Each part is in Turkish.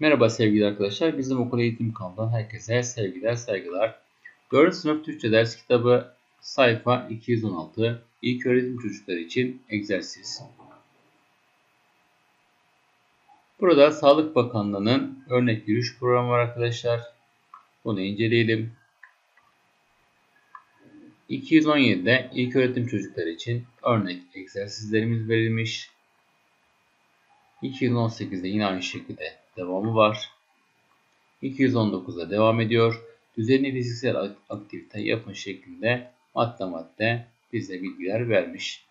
Merhaba sevgili arkadaşlar. Bizim okul eğitim kanalından herkese sevgiler, saygılar. 4. sınıf Türkçe ders kitabı sayfa 216. İlk öğretim çocukları için egzersiz. Burada Sağlık Bakanlığı'nın örnek yürüyüş programı var arkadaşlar. Bunu inceleyelim. 217'de ilk öğretim çocukları için örnek egzersizlerimiz verilmiş. 218'de yine aynı şekilde devamı var. 219'da devam ediyor. Düzenli fiziksel aktivite yapın şeklinde madde madde bize bilgiler vermiş.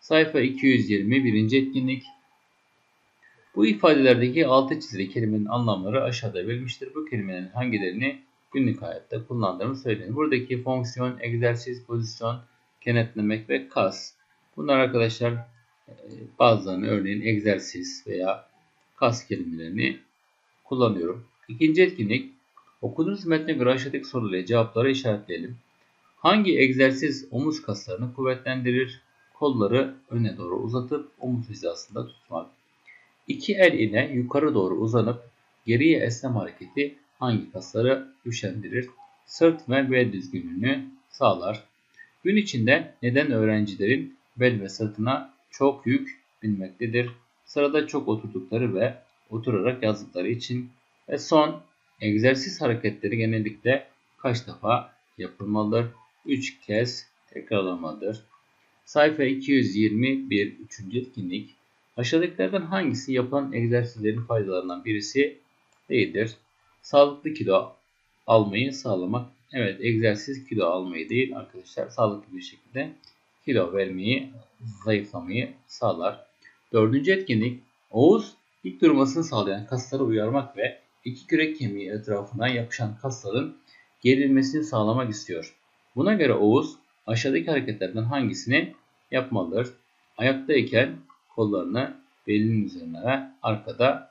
Sayfa 220 birinci etkinlik. Bu ifadelerdeki altı çizili kelimenin anlamları aşağıda verilmiştir. Bu kelimelerin hangilerini günlük hayatta kullandığını söyleyin. Buradaki fonksiyon, egzersiz, pozisyon, kenetlemek ve kas. Bunlar arkadaşlar e, bazılarını örneğin egzersiz veya kas kelimelerini kullanıyorum. İkinci etkinlik okuduğunuz metne göre aşağıdaki sorulara cevapları işaretleyelim. Hangi egzersiz omuz kaslarını kuvvetlendirir? Kolları öne doğru uzatıp omuz hizasında tutmak. İki el ile yukarı doğru uzanıp geriye esnem hareketi hangi kasları güçlendirir? Sırt ve bel düzgünlüğünü sağlar. Gün içinde neden öğrencilerin bel ve sırtına çok yük binmektedir? Sırada çok oturdukları ve oturarak yazdıkları için ve son egzersiz hareketleri genellikle kaç defa yapılmalıdır? 3 kez tekrarlamalıdır. Sayfa 221 3. etkinlik Aşağıdakilerden hangisi yapılan egzersizlerin faydalarından birisi değildir? Sağlıklı kilo almayı sağlamak. Evet egzersiz kilo almayı değil arkadaşlar sağlıklı bir şekilde kilo vermeyi, zayıflamayı sağlar. Dördüncü etkinlik Oğuz dik durmasını sağlayan kasları uyarmak ve iki kürek kemiği etrafından yapışan kasların gerilmesini sağlamak istiyor. Buna göre Oğuz aşağıdaki hareketlerden hangisini yapmalıdır? Ayaktayken kollarını belinin üzerine ve arkada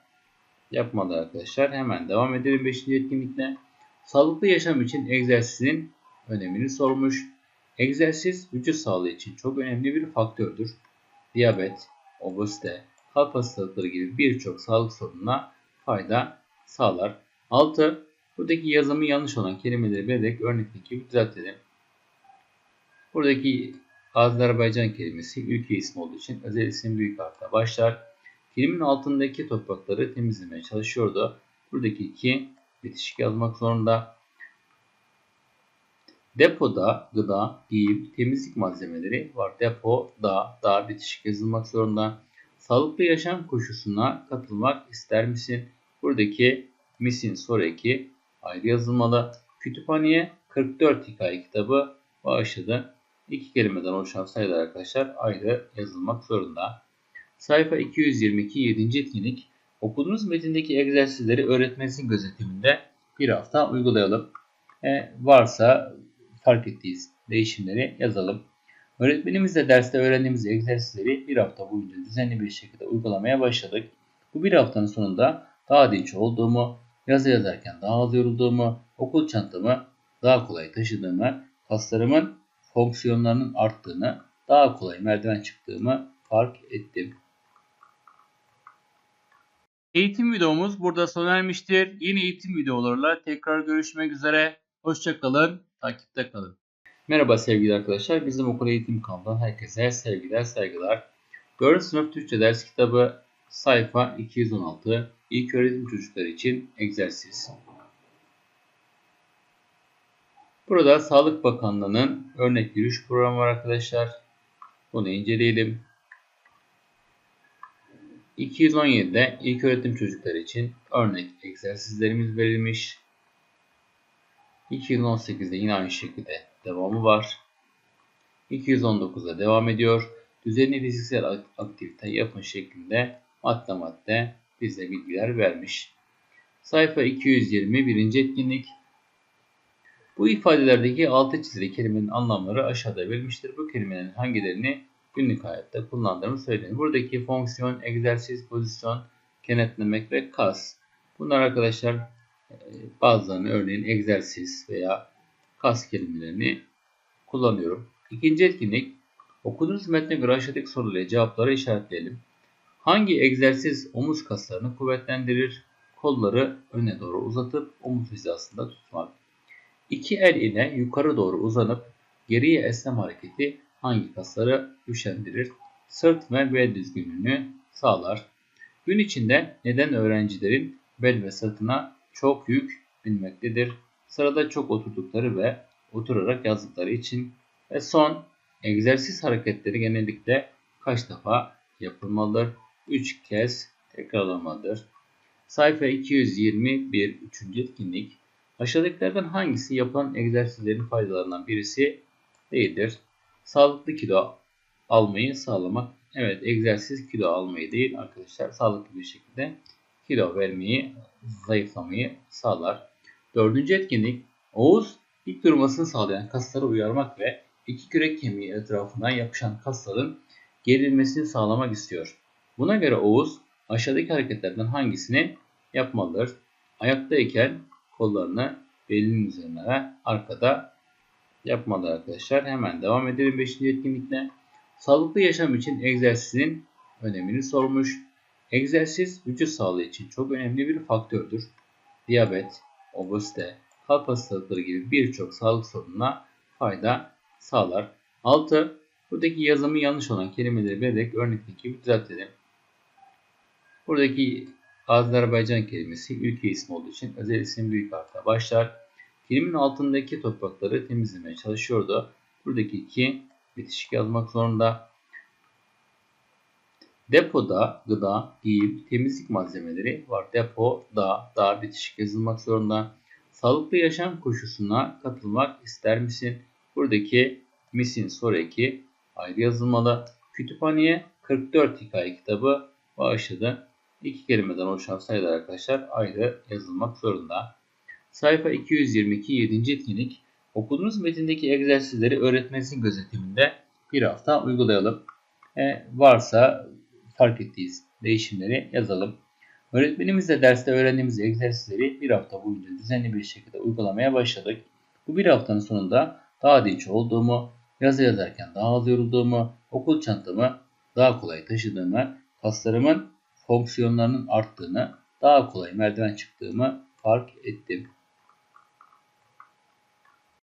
yapmalı arkadaşlar. Hemen devam edelim 5. etkinlikle. Sağlıklı yaşam için egzersizin önemini sormuş. Egzersiz vücut sağlığı için çok önemli bir faktördür. Diyabet, obezite, kalp hastalıkları gibi birçok sağlık sorununa fayda sağlar. 6. Buradaki yazımı yanlış olan kelimeleri vererek örnekteki gibi düzeltelim. Buradaki Azerbaycan kelimesi ülke ismi olduğu için özel isim büyük harfle başlar. Kelimenin altındaki toprakları temizlemeye çalışıyordu. Buradaki iki bitişik yazmak zorunda. Depoda gıda, giyim, temizlik malzemeleri var. Depo, da, bitişik yazılmak zorunda. Sağlıklı yaşam koşusuna katılmak ister misin? Buradaki misin soru eki ayrı yazılmalı. Kütüphaneye 44 hikaye kitabı bağışladı. İki kelimeden oluşan sayılar arkadaşlar ayrı yazılmak zorunda. Sayfa 222 7. etkinlik. Okuduğunuz metindeki egzersizleri öğretmenizin gözetiminde bir hafta uygulayalım. E, varsa fark ettiğiniz değişimleri yazalım. Öğretmenimizle derste öğrendiğimiz egzersizleri bir hafta boyunca düzenli bir şekilde uygulamaya başladık. Bu bir haftanın sonunda daha dinç olduğumu, yazı yazarken daha az yorulduğumu, okul çantamı daha kolay taşıdığımı, kaslarımın fonksiyonlarının arttığını, daha kolay merdiven çıktığımı fark ettim. Eğitim videomuz burada sona ermiştir. Yeni eğitim videolarla tekrar görüşmek üzere. Hoşçakalın, takipte kalın. Merhaba sevgili arkadaşlar. Bizim okul eğitim kanalından herkese sevgiler, saygılar. 4. sınıf Türkçe ders kitabı sayfa 216. İlk öğretim çocukları için egzersiz. Burada Sağlık Bakanlığı'nın örnek yürüyüş programı var arkadaşlar. Bunu inceleyelim. 217'de ilk öğretim çocukları için örnek egzersizlerimiz verilmiş. 218'de yine aynı şekilde devamı var. 219'da devam ediyor. Düzenli fiziksel aktivite yapın şeklinde madde madde bize bilgiler vermiş. Sayfa 220 birinci etkinlik. Bu ifadelerdeki altı çizili kelimenin anlamları aşağıda verilmiştir. Bu kelimelerin hangilerini günlük hayatta kullandığımı söyleyin. Buradaki fonksiyon, egzersiz, pozisyon, kenetlemek ve kas. Bunlar arkadaşlar bazılarını örneğin egzersiz veya kas kelimelerini kullanıyorum. İkinci etkinlik okuduğunuz metne göre aşağıdaki sorulara cevapları işaretleyelim. Hangi egzersiz omuz kaslarını kuvvetlendirir? kolları öne doğru uzatıp omuz hizasında tutmak. İki el ile yukarı doğru uzanıp geriye esnem hareketi hangi kasları güçlendirir? Sırt ve bel düzgünlüğünü sağlar. Gün içinde neden öğrencilerin bel ve sırtına çok yük binmektedir? Sırada çok oturdukları ve oturarak yazdıkları için. Ve son, egzersiz hareketleri genellikle kaç defa yapılmalıdır? 3 kez tekrarlamalıdır. Sayfa 221 3. etkinlik. Aşağıdakilerden hangisi yapılan egzersizlerin faydalarından birisi değildir? Sağlıklı kilo almayı sağlamak. Evet egzersiz kilo almayı değil arkadaşlar sağlıklı bir şekilde kilo vermeyi, zayıflamayı sağlar. Dördüncü etkinlik Oğuz dik durmasını sağlayan kasları uyarmak ve iki kürek kemiği etrafından yapışan kasların gerilmesini sağlamak istiyor. Buna göre Oğuz aşağıdaki hareketlerden hangisini yapmalıdır? Ayaktayken kollarını belinin üzerine arkada yapmalı arkadaşlar. Hemen devam edelim 5. etkinlikle. Sağlıklı yaşam için egzersizin önemini sormuş. Egzersiz vücut sağlığı için çok önemli bir faktördür. Diyabet, obezite, kalp hastalıkları gibi birçok sağlık sorununa fayda sağlar. 6. Buradaki yazımı yanlış olan kelimeleri vererek örnekteki gibi düzeltelim. Buradaki Azerbaycan kelimesi ülke ismi olduğu için özel isim büyük harfle başlar. Kelimenin altındaki toprakları temizlemeye çalışıyordu. Buradaki iki bitişik yazmak zorunda. Depoda gıda, giyim, temizlik malzemeleri var. Depo, da, da bitişik yazılmak zorunda. Sağlıklı yaşam koşusuna katılmak ister misin? Buradaki misin soru eki ayrı yazılmalı. Kütüphaneye 44 hikaye kitabı bağışladı. İki kelimeden oluşan sayılar arkadaşlar ayrı yazılmak zorunda. Sayfa 222 7. etkinlik. Okuduğunuz metindeki egzersizleri öğretmenizin gözetiminde bir hafta uygulayalım. E, varsa fark ettiğiniz değişimleri yazalım. Öğretmenimizle derste öğrendiğimiz egzersizleri bir hafta boyunca düzenli bir şekilde uygulamaya başladık. Bu bir haftanın sonunda daha dinç olduğumu, yazı yazarken daha az yorulduğumu, okul çantamı daha kolay taşıdığımı, kaslarımın fonksiyonlarının arttığını, daha kolay merdiven çıktığımı fark ettim.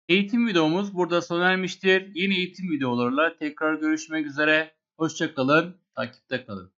Eğitim videomuz burada sona ermiştir. Yeni eğitim videolarıyla tekrar görüşmek üzere. Hoşçakalın, takipte kalın.